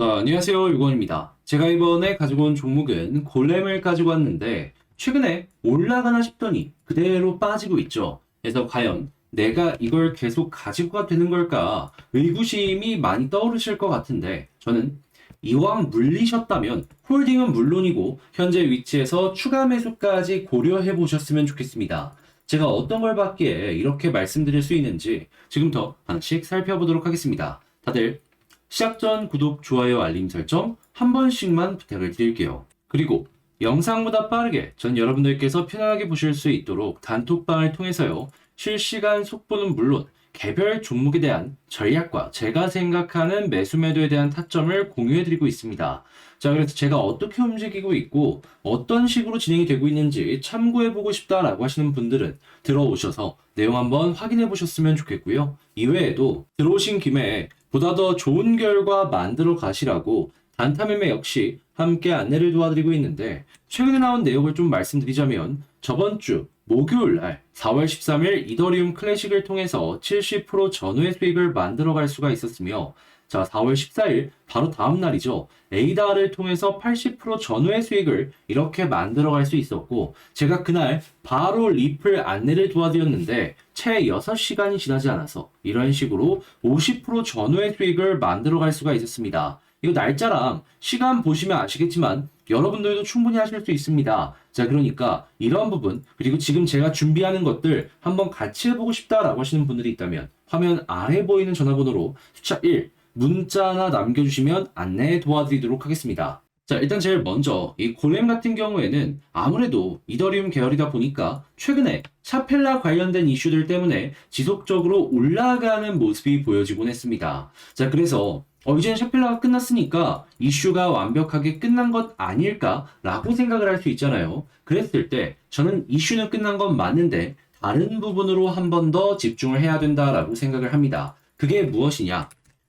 자, 안녕하세요. 유건입니다. 제가 이번에 가지고 온 종목은 골렘을 가지고 왔는데, 최근에 올라가나 싶더니 그대로 빠지고 있죠. 그래서 과연 내가 이걸 계속 가지고 가 되는 걸까? 의구심이 많이 떠오르실 것 같은데, 저는 이왕 물리셨다면 홀딩은 물론이고, 현재 위치에서 추가 매수까지 고려해 보셨으면 좋겠습니다. 제가 어떤 걸 받기에 이렇게 말씀드릴 수 있는지 지금부터 하나씩 살펴보도록 하겠습니다. 다들 시작 전 구독, 좋아요, 알림 설정 한 번씩만 부탁을 드릴게요. 그리고 영상보다 빠르게 전 여러분들께서 편안하게 보실 수 있도록 단톡방을 통해서요. 실시간 속보는 물론 개별 종목에 대한 전략과 제가 생각하는 매수 매도에 대한 타점을 공유해 드리고 있습니다. 자, 그래서 제가 어떻게 움직이고 있고 어떤 식으로 진행이 되고 있는지 참고해 보고 싶다라고 하시는 분들은 들어오셔서 내용 한번 확인해 보셨으면 좋겠고요. 이외에도 들어오신 김에 보다 더 좋은 결과 만들어 가시라고 단타매매 역시 함께 안내를 도와드리고 있는데 최근에 나온 내용을 좀 말씀드리자면 저번 주 목요일 날 4월 13일 이더리움 클래식을 통해서 70% 전후의 수익을 만들어 갈 수가 있었으며 자 4월 14일 바로 다음 날이죠. 에이다를 통해서 80% 전후의 수익을 이렇게 만들어 갈 수 있었고 제가 그날 바로 리플 안내를 도와드렸는데 채 6시간이 지나지 않아서 이런 식으로 50% 전후의 수익을 만들어 갈 수가 있었습니다. 이거 날짜랑 시간 보시면 아시겠지만 여러분들도 충분히 하실 수 있습니다. 자, 그러니까 이런 부분 그리고 지금 제가 준비하는 것들 한번 같이 해보고 싶다라고 하시는 분들이 있다면 화면 아래 보이는 전화번호로 숫자 1 문자나 남겨주시면 안내 도와드리도록 하겠습니다. 자, 일단 제일 먼저 이 골렘 같은 경우에는 아무래도 이더리움 계열이다 보니까 최근에 샤펠라 관련된 이슈들 때문에 지속적으로 올라가는 모습이 보여지곤 했습니다. 자, 그래서 어, 이제는 샤펠라가 끝났으니까 이슈가 완벽하게 끝난 것 아닐까라고 생각을 할 수 있잖아요. 그랬을 때 저는 이슈는 끝난 건 맞는데 다른 부분으로 한 번 더 집중을 해야 된다라고 생각을 합니다. 그게 무엇이냐?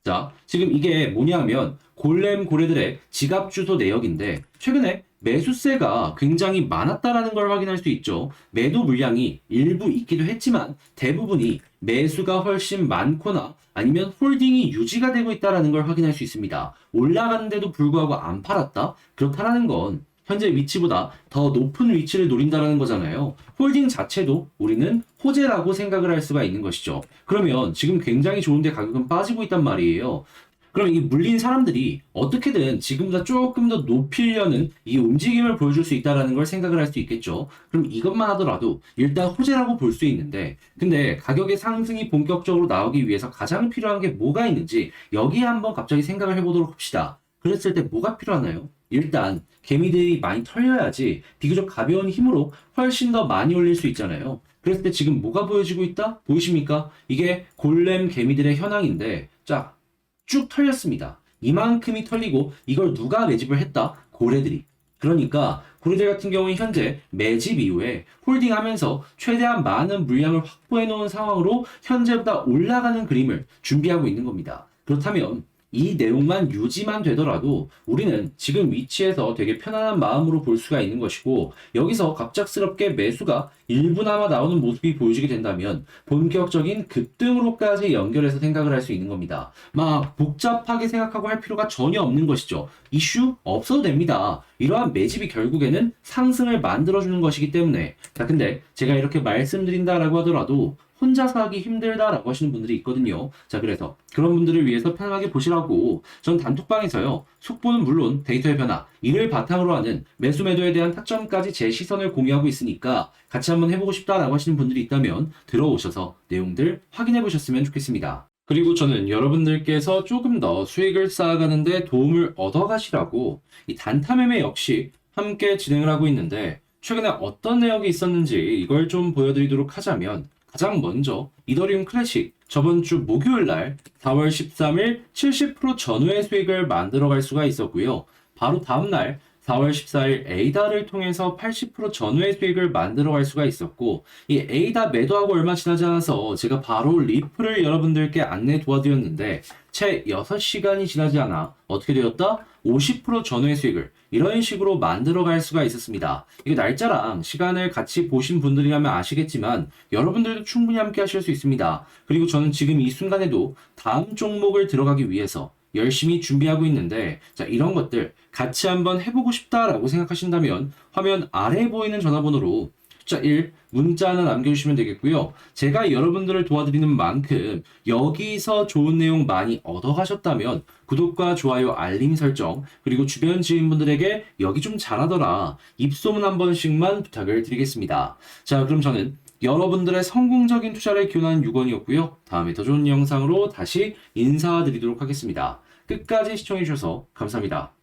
자, 지금 이게 뭐냐면 골렘 고래들의 지갑 주소 내역인데 최근에 매수세가 굉장히 많았다라는 걸 확인할 수 있죠. 매도 물량이 일부 있기도 했지만 대부분이 매수가 훨씬 많거나 아니면 홀딩이 유지가 되고 있다라는 걸 확인할 수 있습니다. 올라가는데도 불구하고 안 팔았다? 그렇다라는 건 현재 위치보다 더 높은 위치를 노린다라는 거잖아요. 홀딩 자체도 우리는 호재라고 생각을 할 수가 있는 것이죠. 그러면 지금 굉장히 좋은데 가격은 빠지고 있단 말이에요. 그럼 이 물린 사람들이 어떻게든 지금보다 조금 더 높이려는 이 움직임을 보여줄 수 있다라는 걸 생각을 할 수 있겠죠. 그럼 이것만 하더라도 일단 호재라고 볼 수 있는데, 근데 가격의 상승이 본격적으로 나오기 위해서 가장 필요한 게 뭐가 있는지 여기에 한번 갑자기 생각을 해보도록 합시다. 그랬을 때 뭐가 필요하나요? 일단 개미들이 많이 털려야지 비교적 가벼운 힘으로 훨씬 더 많이 올릴 수 있잖아요. 그랬을 때 지금 뭐가 보여지고 있다? 보이십니까? 이게 골렘 개미들의 현황인데, 자, 쭉 털렸습니다. 이만큼이 털리고 이걸 누가 매집을 했다? 고래들이. 그러니까 고래들 같은 경우는 현재 매집 이후에 홀딩하면서 최대한 많은 물량을 확보해 놓은 상황으로 현재보다 올라가는 그림을 준비하고 있는 겁니다. 그렇다면 이 내용만 유지만 되더라도 우리는 지금 위치에서 되게 편안한 마음으로 볼 수가 있는 것이고 여기서 갑작스럽게 매수가 일부나마 나오는 모습이 보여지게 된다면 본격적인 급등으로까지 연결해서 생각을 할 수 있는 겁니다. 막 복잡하게 생각하고 할 필요가 전혀 없는 것이죠. 이슈 없어도 됩니다. 이러한 매집이 결국에는 상승을 만들어주는 것이기 때문에 자 근데 제가 이렇게 말씀드린다라고 하더라도 혼자서 하기 힘들다라고 하시는 분들이 있거든요. 자, 그래서 그런 분들을 위해서 편하게 보시라고 전 단톡방에서요. 속보는 물론 데이터의 변화, 이를 바탕으로 하는 매수 매도에 대한 타점까지 제 시선을 공유하고 있으니까 같이 한번 해보고 싶다라고 하시는 분들이 있다면 들어오셔서 내용들 확인해 보셨으면 좋겠습니다. 그리고 저는 여러분들께서 조금 더 수익을 쌓아가는데 도움을 얻어가시라고 이 단타매매 역시 함께 진행을 하고 있는데 최근에 어떤 내역이 있었는지 이걸 좀 보여드리도록 하자면 가장 먼저 이더리움 클래식 저번 주 목요일 날 4월 13일 70% 전후의 수익을 만들어 갈 수가 있었고요. 바로 다음 날 4월 14일 에이다를 통해서 80% 전후의 수익을 만들어 갈 수가 있었고 이 에이다 매도하고 얼마 지나지 않아서 제가 바로 리플을 여러분들께 안내 도와드렸는데 채 6시간이 지나지 않아 어떻게 되었다? 50% 전후의 수익을 이런 식으로 만들어 갈 수가 있었습니다. 이게 날짜랑 시간을 같이 보신 분들이라면 아시겠지만 여러분들도 충분히 함께 하실 수 있습니다. 그리고 저는 지금 이 순간에도 다음 종목을 들어가기 위해서 열심히 준비하고 있는데 자 이런 것들 같이 한번 해보고 싶다라고 생각하신다면 화면 아래에 보이는 전화번호로 숫자 1 문자 하나 남겨주시면 되겠고요. 제가 여러분들을 도와드리는 만큼 여기서 좋은 내용 많이 얻어가셨다면 구독과 좋아요, 알림 설정 그리고 주변 지인분들에게 여기 좀 잘하더라 입소문 한 번씩만 부탁을 드리겠습니다. 자 그럼 저는 여러분들의 성공적인 투자를 기원하는 유건이었고요. 다음에 더 좋은 영상으로 다시 인사드리도록 하겠습니다. 끝까지 시청해주셔서 감사합니다.